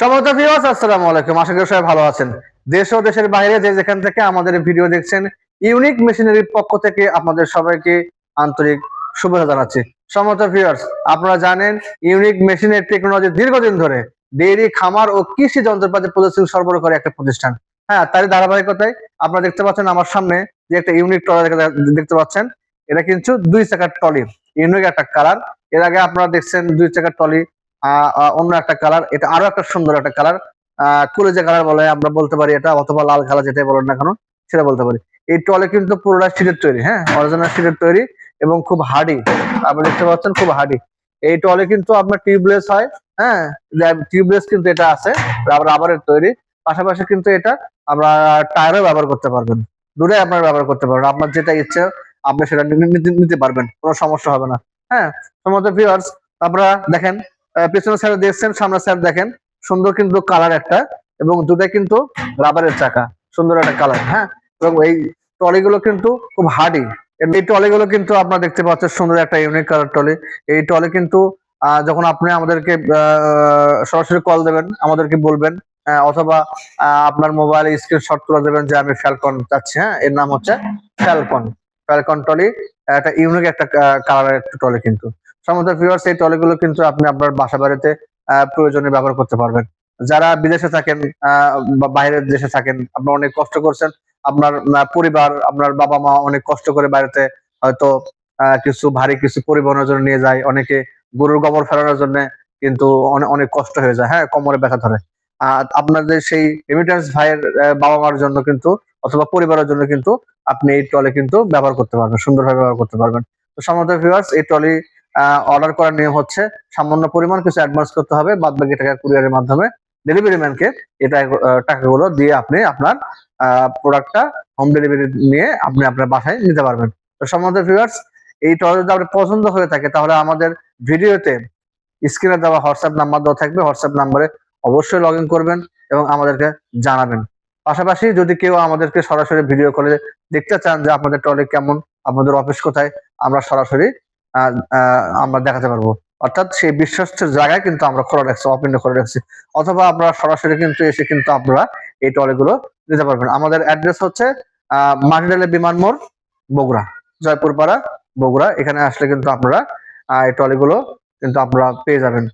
সমস্ত ভিউয়ার্স আসসালামু আলাইকুম। আশা করি সবাই ভালো আছেন। দেশ ও দেশের বাইরে যে যেখান থেকে আমাদের ভিডিও দেখছেন ইউনিক মেশিনারির পক্ষ থেকে আপনাদের সবাইকে আন্তরিক শুভেচ্ছা জানাচ্ছি। সমস্ত ভিউয়ার্স আপনারা জানেন ইউনিক মেশিনের টেকনোলজি দীর্ঘদিন ধরে ডেইরি, খামার ও কৃষি যন্ত্রপাতি প্রদর্শন সরবরাহ করে একটা প্রতিষ্ঠান। হ্যাঁ তারই ধারাবাহিকতায় আপনারা দেখতে পাচ্ছেন আমার সামনে যে একটা ইউনিক ট্রলি দেখতে পাচ্ছেন। এটা কিন্তু দুই চাকার ট্রলি ইউনিক একটা কালারের আগে আপনারা দেখছেন দুই চাকার ট্রলি অন্য একটা কালার এটা আরও একটা সুন্দর একটা কালার কুলেজে কালার বলে আমরা বলতে পারি এটা, অথবা লাল কালার যেটাই বলেন না কেন, সেটা বলতে পারি। এই টলে কিন্তু পুরোটা স্টিলের তৈরি হ্যাঁ? অরিজিনাল স্টিলের তৈরি এবং খুব হার্ডি আপনি দেখতে পাচ্ছেন খুব হার্ডি এই টলে কিন্তু আপনার টিউবলেস হয় হ্যাঁ? টিউবলেস কিন্তু এটা আছে রাবারের তৈরি। পাশাপাশি কিন্তু এটা আমরা টায়ারও ব্যবহার করতে পারবেন। দূরে আপনারা ব্যবহার করতে পারবেন। আপনার যেটা ইচ্ছে, আপনি সেটা নিতে- পারবেন। কোনো সমস্যা হবে না হ্যাঁ? সমস্ত আপনারা দেখেন পেছনের সাইডে দেখছেন, সামনের সাইড দেখেন। সুন্দর কিন্তু কালার একটা, এবং দুটাই কিন্তু রাবারের চাকা। সুন্দর একটা কালার হ্যাঁ? এবং এই টলিগুলো কিন্তু খুব হার্ডি এই টলিগুলো কিন্তু আপনারা দেখতে পাচ্ছেন, সুন্দর একটা ইউনিক কালার টলি এই টলি কিন্তু যখন আপনি আমাদেরকে সরাসরি কল দেবেন, আমাদেরকে বলবেন অথবা আপনার মোবাইলে স্ক্রিনশট তুলে দেবেন যে আমি ফ্যালকন চাচ্ছি হ্যাঁ? এর নাম হচ্ছে ফ্যালকন ফ্যালকন টলি একটা ইউনিক একটা কালারের একটা টলি কিন্তু। সমস্ত ভিউয়ার্স এই টলিগুলো কিন্তু আপনি আপনার বাসা বাড়িতে প্রয়োজনে ব্যবহার করতে পারবেন। যারা বিদেশে থাকেন বা বাইরের দেশে থাকেন, আপনারা অনেক কষ্ট করছেন। আপনার পরিবার, আপনার বাবা মা অনেক কষ্ট করে বাইরেতে হয়তো কিছু ভারী কিছু পরিবহনের জন্য নিয়ে যায়। অনেকে গরুর গোবর ফেলানোর জন্য কিন্তু অনেক অনেক কষ্ট হয়ে যায়। হ্যাঁ কোমরে ব্যথা ধরে। আর আপনাদের সেই রেমিটেন্স ভাইয়ের বাবা মার জন্য কিন্তু অথবা পরিবারের জন্য কিন্তু আপনি এই ট্রলি কিন্তু ব্যবহার করতে পারবেন, সুন্দরভাবে ব্যবহার করতে পারবেন। তো সমস্ত ভিউয়ার্স এই ট্রলি অর্ডার করার নিয়ম হচ্ছে, সামান্য পরিমাণ কিছু অ্যাডভান্স করতে হবে বাদ বাকি টাকা কুরিয়ারের মাধ্যমে ডেলিভারি ম্যানকে এটা টাকাগুলো দিয়ে আপনি আপনার প্রোডাক্টটা হোম ডেলিভারি নিয়ে আপনি আপনার বাসায় নিতে পারবেন। তো সমস্ত ভিউয়ার্স এই ট্রলি যদি আপনার পছন্দ হয়ে থাকে, তাহলে আমাদের ভিডিওতে স্ক্রিনে দেওয়া হোয়াটসঅ্যাপ নাম্বার দেওয়া থাকবে। হোয়াটসঅ্যাপ নাম্বারে অবশ্যই লগ করবেন এবং আমাদেরকে জানাবেন। পাশাপাশি যদি কেউ আমাদেরকে সরাসরি ভিডিও কলে দেখতে চান যে আপনাদের ট্রলি কেমন, আপনাদের অফিস কোথায়, আমরা সরাসরি আমরা দেখাতে পারব। অর্থাৎ সেই বিশ্বস্ত জায়গায় কিন্তু আমরা খোলা রাখছি ওপেন করে রাখছি। অথবা আপনারা সরাসরি কিন্তু এসে কিন্তু আপনারা এই ট্রলিগুলো নিতে পারবেন। আমাদের অ্যাড্রেস হচ্ছে মাটিডালে বিমান মোড়, বগুড়া জয়পুর পাড়া বগুড়া। এখানে আসলে কিন্তু আপনারা এই ট্রলিগুলো কিন্তু আপনারা পেয়ে যাবেন।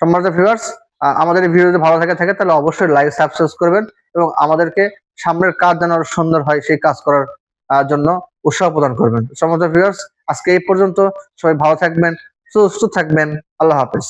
সম্মানিত ভিউয়ার্স আমাদের ভিডিও যদি ভালো থাকে থাকে তাহলে অবশ্যই লাইক সাবস্ক্রাইব করবেন এবং আমাদেরকে সামনের কাজ যেন সুন্দর হয় সেই কাজ করার জন্য উৎসাহ প্রদান করবেন। সমস্ত ভিউয়ার্স আজকে এই পর্যন্ত। সবাই ভালো থাকবেন, সুস্থ থাকবেন। আল্লাহ হাফেজ।